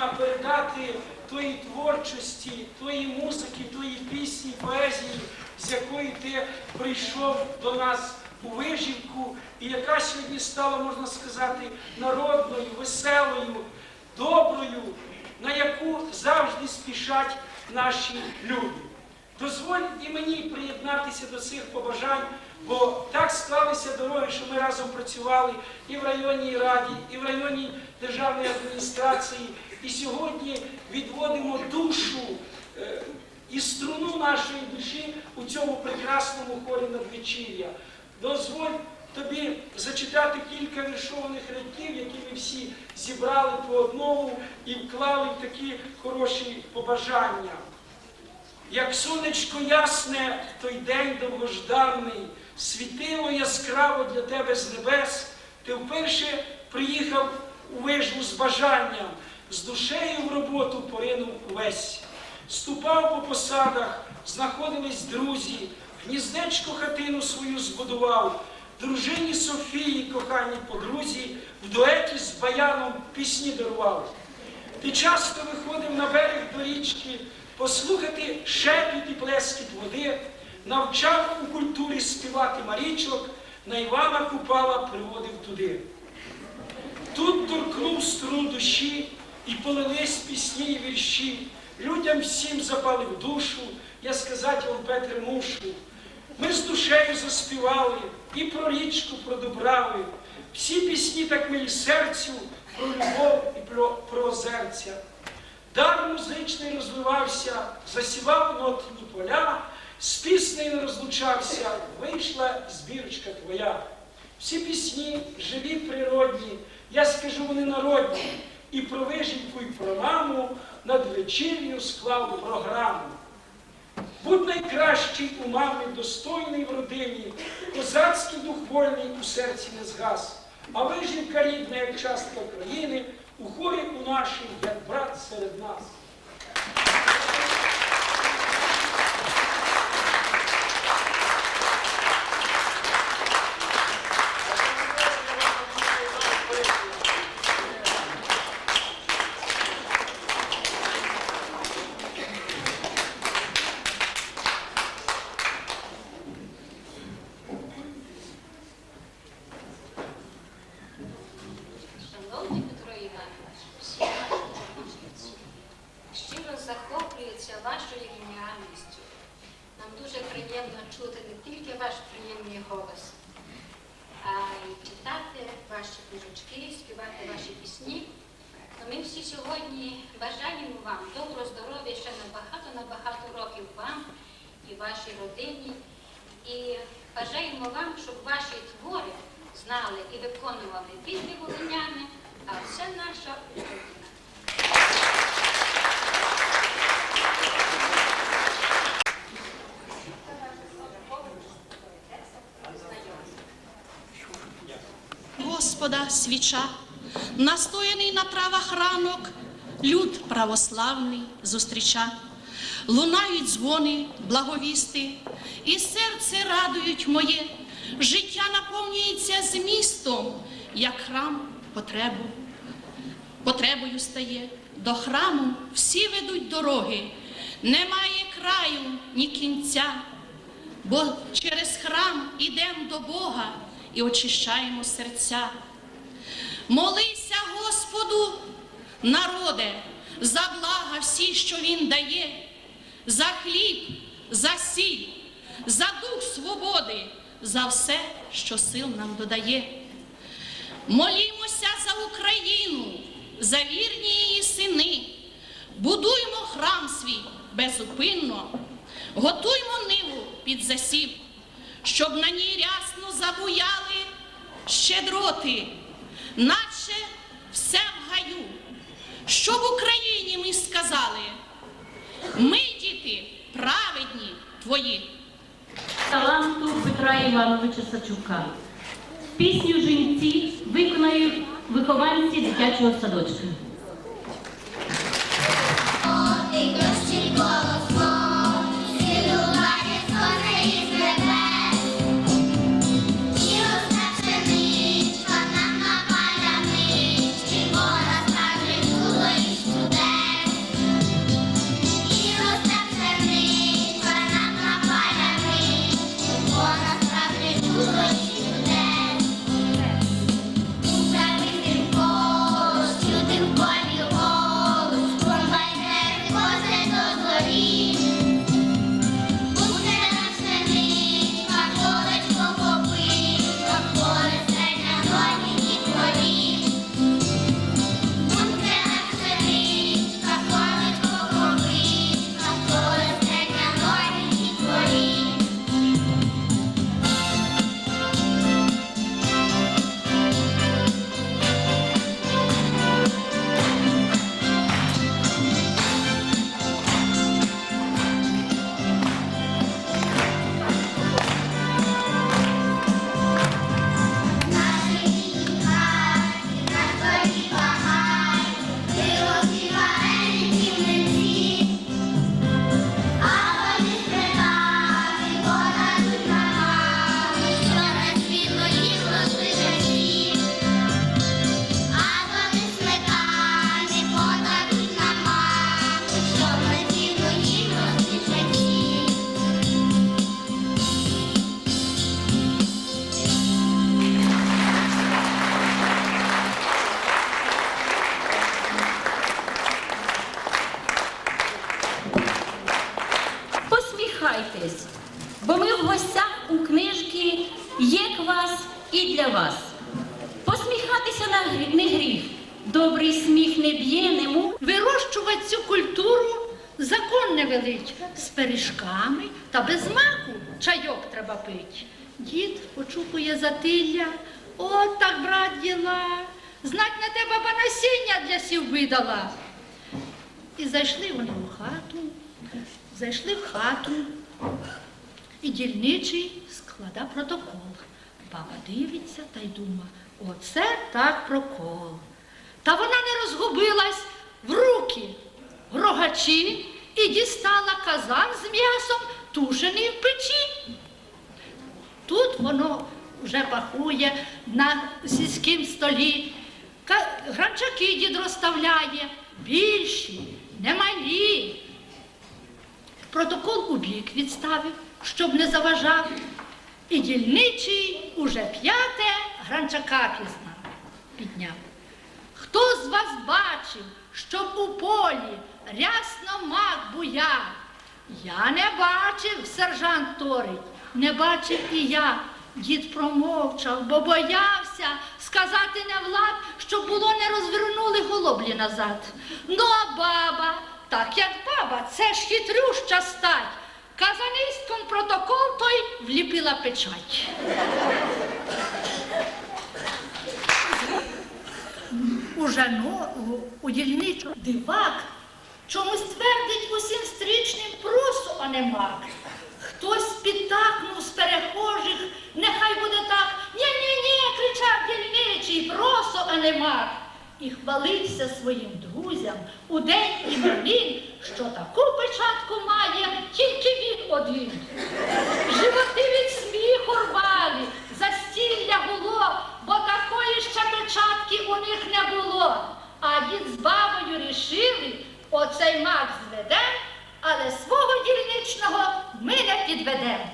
можна передати тої творчості, тої музики, тої пісні, поезії, з якої ти прийшов до нас у вижівку, і яка сьогодні стала, можна сказати, народною, веселою, доброю, на яку завжди спішать наші люди. Дозволь і мені приєднатися до цих побажань, бо так склалися дороги, що ми разом працювали і в районній раді, і в районній державній адміністрації, і сьогодні відводимо душу е, і струну нашої душі у цьому прекрасному хорі надвечір'я. Дозволь тобі зачитати кілька віршованих рядків, які ми всі зібрали по одному і вклали в такі хороші побажання. Як сонечко ясне, той день довгожданий, світило яскраво для тебе з небес, ти вперше приїхав у вижву з бажанням, з душею в роботу поринув увесь. Ступав по посадах, знаходились друзі, гніздечко хатину свою збудував, дружині Софії, коханій подрузі, в дуеті з баяном пісні дарував. Ти часто виходив на берег до річки, послухати шепіт і плескіт води, навчав у культурі співати марічок, на Івана Купала приводив туди. Тут торкнув струн душі і полились пісні і вірші. Людям всім запали в душу, я сказати вам, Петре, мушу. Ми з душею заспівали і про річку, про Дубрави. Всі пісні так милі серцю, про любов і про, про озерця. Дар музичний розвивався, засівав нотні поля, з піснею не розлучався, вийшла збірочка твоя. Всі пісні живі, природні, я скажу, вони народні. І про вишеньку, і про маму над вечірню склав програму. Будь найкращий у мами, достойний в родині, козацький дух вольний у серці не згас. А вижівка рідна, як частка країни, у хорі у нашій, як брат серед нас. Шановний Петро Іванович, всі наші учасниці щиро захоплюються вашою геніальністю. Нам дуже приємно чути не тільки ваш приємний голос, а й читати ваші книжечки, співати ваші пісні. То ми всі сьогодні бажаємо вам доброго здоров'я ще на багато-набагато років вам і вашій. І бажаємо вам, щоб ваші твори знали і виконували тільки волиняни, а все наша Україна. Господа свіча, настояний на травах ранок, люд православний зустріча. Лунають дзвони, благовісти, і серце радують моє, життя наповнюється змістом, як храм потребу. Потребою стає, до храму всі ведуть дороги, немає краю ні кінця, бо через храм ідемо до Бога і очищаємо серця. Молися Господу, народе, за блага всі, що Він дає, за хліб, за сіль, за дух свободи, за все, що сил нам додає. Молімося за Україну, за вірні її сини, будуймо храм свій безупинно, готуймо ниву під засів, щоб на ній рясно забуяли щедроти, наче все в гаю, щоб Україні ми сказали, ми, діти, праведні твої. Таланту Петра Івановича Сачука. Пісню жінці виконають вихованці дитячого садочка. Пиріжками та без маку чайок треба пить. Дід почухує затилля. От так, брат, діла. Знать на те баба насіння для сів видала. І зайшли вони у хату, зайшли в хату, і дільничий склада протокол. Баба дивиться та й дума, оце так прокол. Та вона не розгубилась в руки рогачі і дістала казан з м'ясом, тушений в печі. Тут воно вже пахує на сільськім столі. Гранчаки дід розставляє, більші, немалі. Протокол у бік відставив, щоб не заважав. І дільничий уже п'яте гранчака пізна підняв. Хто з вас бачив, щоб у полі рясно мак буяв? Я не бачив, сержант торить, не бачив і я. Дід промовчав, бо боявся сказати не влад, щоб було не розвернули голоблі назад. Ну, а баба, так як баба, це ж хитрюща стать. Казанистком протокол той вліпила печать. Уже ну, у, у дільничого дивак чомусь твердить усім стрічним просу, а не мак. Хтось підтакнув з перехожих, нехай буде так. Ні-ні-ні, кричав дільничий, просо, а не мак. І хвалився своїм друзям у день і іменин, що таку печатку має тільки він один. Животи від сміху рвали, застілля було, бо такої ще печатки у них не було. А дід з бабою рішили, оцей мак зведем, але свого дільничного ми не підведемо.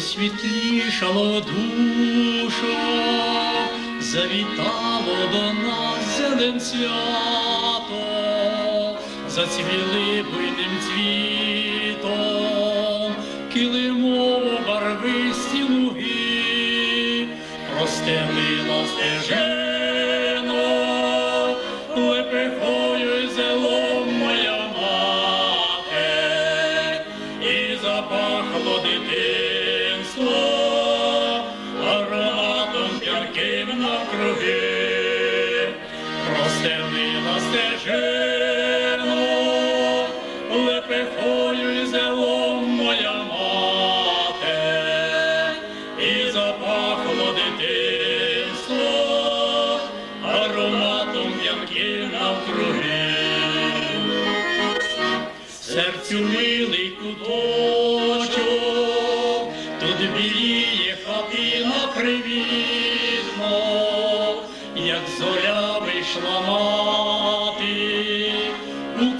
посвітлішало душу, завітало до нас зелен свято, зацвіли буйним цвітом, килимово барвисті луги, простелила стежень. П'янким навкруги,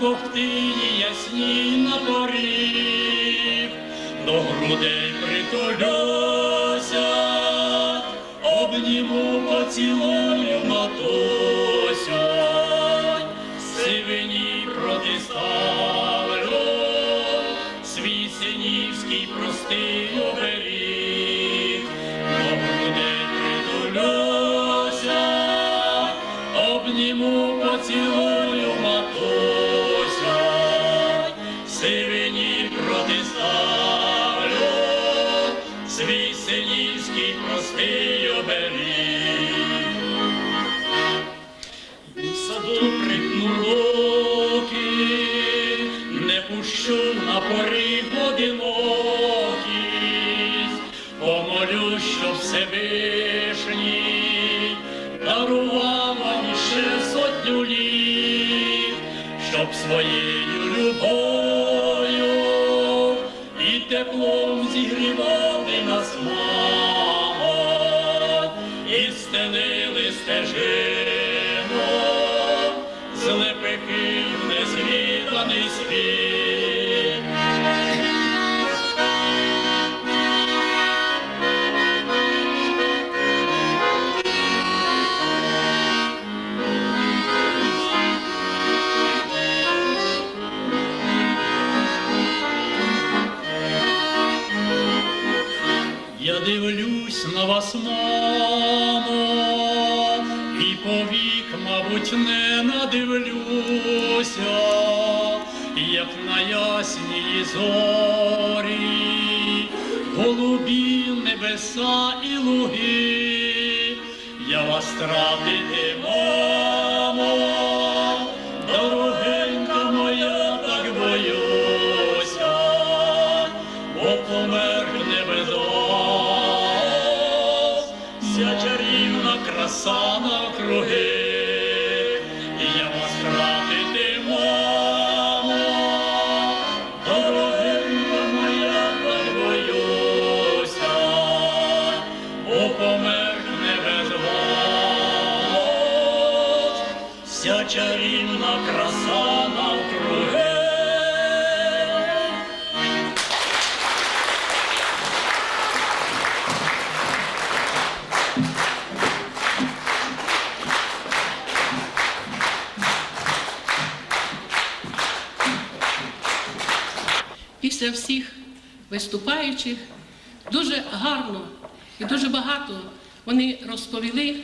ковтині ясні напорів, до грудей притулюся, обніму поцілую свій синівський простий оберіг. У саду прикнулоки, не пущу на поріг одинокість, помолю, що Всевишній дарував мені ще сотню літ, щоб своєю з не в не світ. Зорі, голубі небеса і луги, я вас тратити, мамо, чарівна краса навкруги. після всіх виступаючих дуже гарно і дуже багато вони розповіли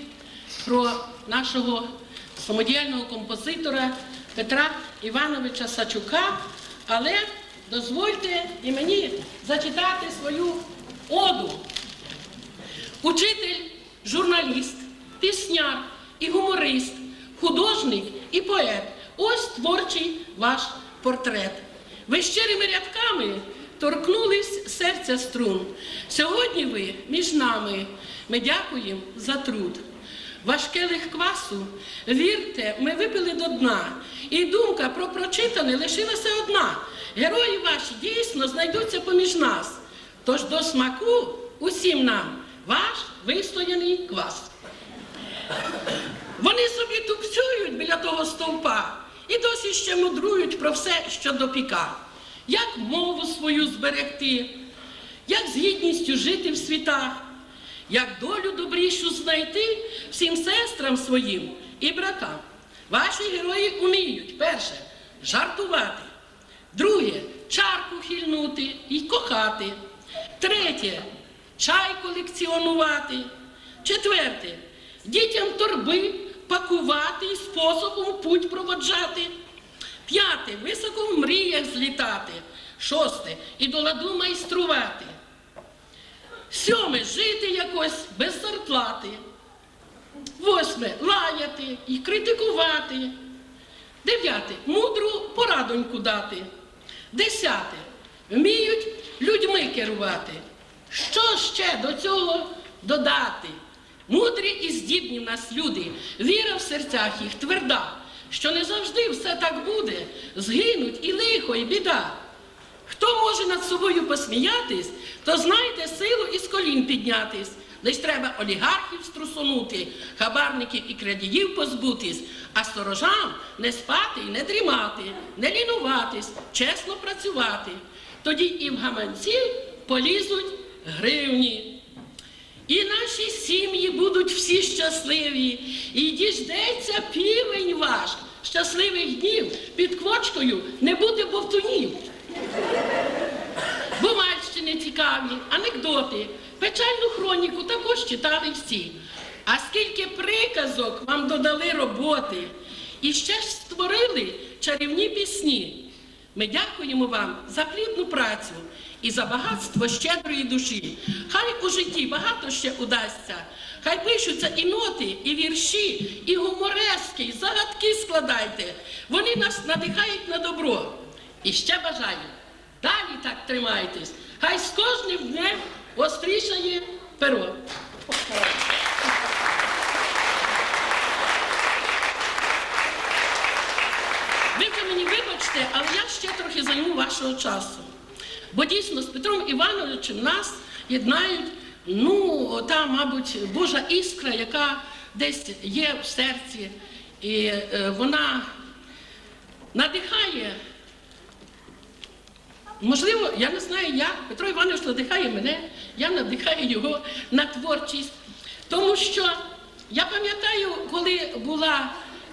про нашого самодіяльного композитора Петра Івановича Сачука. Але дозвольте і мені зачитати свою оду. Учитель, журналіст, пісняр і гуморист, художник і поет. Ось творчий ваш портрет. Ви щирими рядками торкнулись серця струн. Сьогодні ви між нами. Ми дякуємо за труд. Важке квасу, вірте, ми випили до дна. І думка про прочитане лишилася одна. Герої ваші дійсно знайдуться поміж нас. Тож до смаку усім нам ваш вистояний квас. Вони собі тупцюють біля того стовпа і досі ще мудрують про все, що допіка. Як мову свою зберегти, як з гідністю жити в світах, як долю добрішу знайти всім сестрам своїм і братам. Ваші герої уміють, перше, жартувати, друге чарку хильнути і кохати, третє чай колекціонувати, четверте дітям торби пакувати і способом путь проводжати. П'яте високо в мріях злітати. Шосте. І до ладу майструвати. Жити якось без зарплати. Восьме лаяти і критикувати. Дев'яте мудру порадоньку дати. Десяте вміють людьми керувати. Що ще до цього додати? Мудрі і здібні в нас люди, віра в серцях їх тверда, що не завжди все так буде, згинуть і лихо, і біда. Хто може над собою посміятись, то знайде силу із колін піднятись. Лиш треба олігархів струсунути, хабарників і крадіїв позбутись, а сторожам не спати і не дрімати, не лінуватись, чесно працювати. Тоді і в гаманці полізуть гривні. І наші сім'ї будуть всі щасливі, і діждеться півень ваш щасливих днів під квочкою не буде бовтунів. Бумальщини цікаві, анекдоти, печальну хроніку також читали всі. А скільки приказок вам додали роботи, і ще ж створили чарівні пісні. Ми дякуємо вам за плідну працю і за багатство щедрої душі. Хай у житті багато ще удасться. Хай пишуться і ноти, і вірші, і гуморески, і загадки складайте. Вони нас надихають на добро. І ще бажаю. Далі так тримайтесь. Хай з кожним днем острішає перо. Ви мені вибачте, але я ще трохи займу вашого часу. Бо дійсно з Петром Івановичем нас єднають, ну, та, мабуть, Божа іскра, яка десь є в серці, і е, вона надихає. Можливо, я не знаю як. Петро Іванович надихає мене, я надихаю його на творчість. Тому що я пам'ятаю, коли була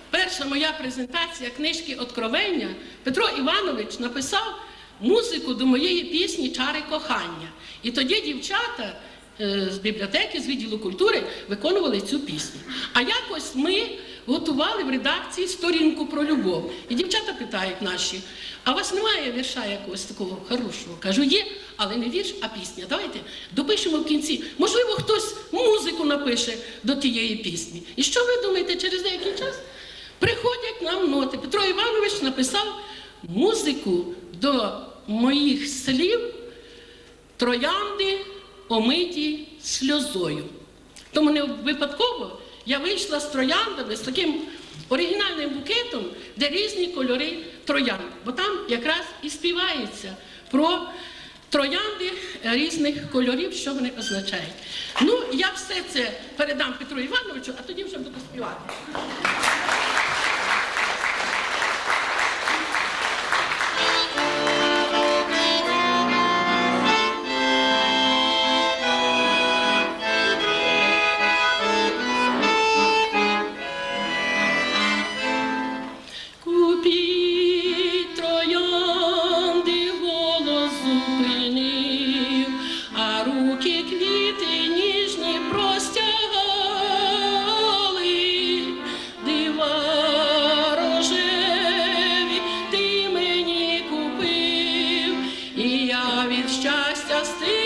перша моя презентація книжки Откровення, Петро Іванович написав музику до моєї пісні Чари кохання. І тоді дівчата е, з бібліотеки, з відділу культури виконували цю пісню. А якось ми готували в редакції сторінку про любов. І дівчата питають наші, а у вас немає вірша якогось такого хорошого? Кажу, є, але не вірш, а пісня. Давайте допишемо в кінці. Можливо, хтось музику напише до тієї пісні. І що ви думаєте, через деякий час приходять нам ноти. Петро Іванович написав музику до моїх слів троянди омиті сльозою. Тому не випадково я вийшла з трояндами, з таким оригінальним букетом, де різні кольори троянд. Бо там якраз і співається про троянди різних кольорів, що вони означають. Ну, я все це передам Петру Івановичу, а тоді вже буду співати. Щастя стиха